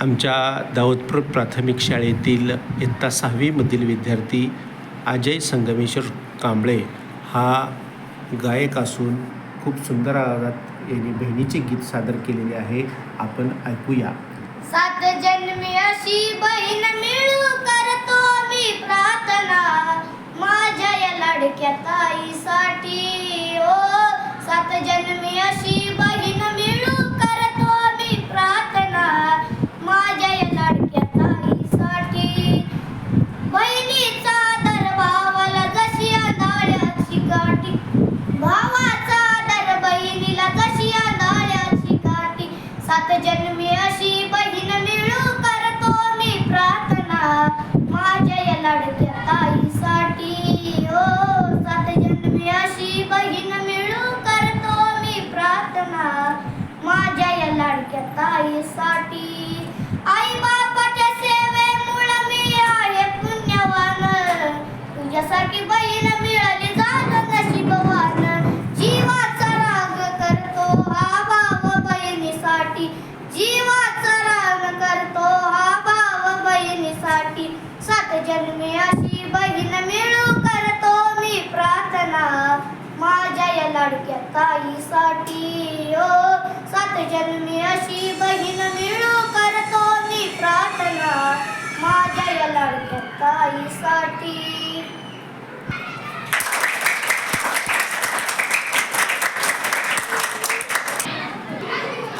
आमच्या दाऊदपूर प्राथमिक शाळेतील इयत्ता सहावीमधील विद्यार्थी अजय संगमेश्वर कांबळे हा गायक असून खूप सुंदर आवाजात यांनी बहिणीचे गीत सादर केलेले आहे. आपण ऐकूया. सात जन्मी अशी बहीण मिळू करतो मी प्रार्थना. माझ्या या लाडक्या ताईसाठी. ओ सात सात जन्मी अशी बहीण मिळू करतो मी प्रार्थना. माझ्या या लाडक्या ताईसाठी. ओ सात जन्मी अशी बहीण मिळू करतो मी प्रार्थना. माझ्या या लाडक्या ताईसाठी. आई बापाच्या सेवेमुळे मी आहे पुण्यवान. तुझ्यासारखी बहीण जन्मी अशी बहीण मिळू करतो मी प्रार्थना. माझ्या या लाडक्या ताईसाठी ओ सात जन्मी अशी बहीण मिळू करतो मी प्रार्थना. माझ्या या लाडक्या ताईसाठी.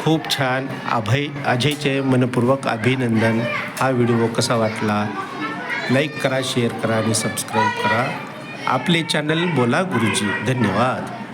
खूप छान. अभय अजयचे मनपूर्वक अभिनंदन. हा व्हिडिओ कसा वाटला? लाईक करा शेअर करा आणि सबस्क्राईब करा. आपले चॅनल बोला गुरुजी. धन्यवाद.